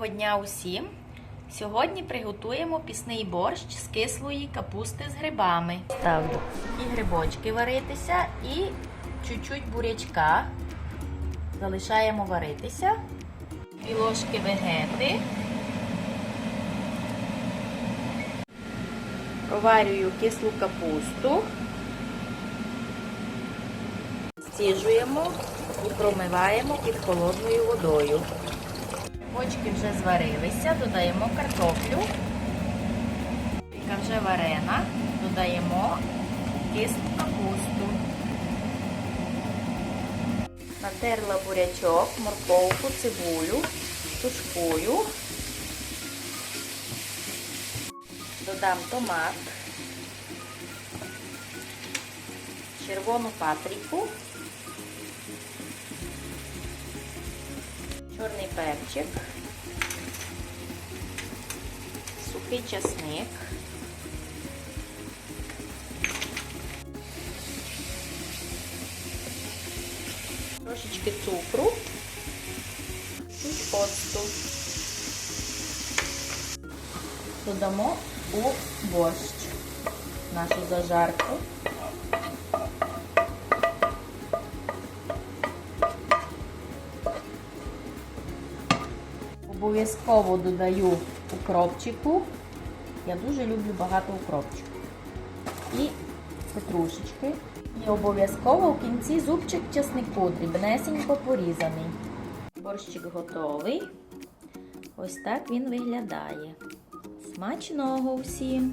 Доброго дня усім! Сьогодні приготуємо пісний борщ з кислої капусти з грибами. Ставлю і грибочки варитися, і чуть-чуть бурячка. Залишаємо варитися. Дві ложки вегети. Проварюю кислу капусту. Стіжуємо і промиваємо під холодною водою. Бочки вже зварилися, додаємо картоплю, яка вже варена, додаємо кислу капусту. Натерла бурячок, морковку, цибулю, тушкую. Додам томат, червону паприку. Чорний перчик, сухий часник, трошечки цукру і оцту. Додамо у борщ нашу зажарку. Обов'язково додаю укропчику. Я дуже люблю багато укропчику. І петрушечки. І обов'язково в кінці зубчик часнику, дрібнесенько порізаний. Борщик готовий. Ось так він виглядає. Смачного всім!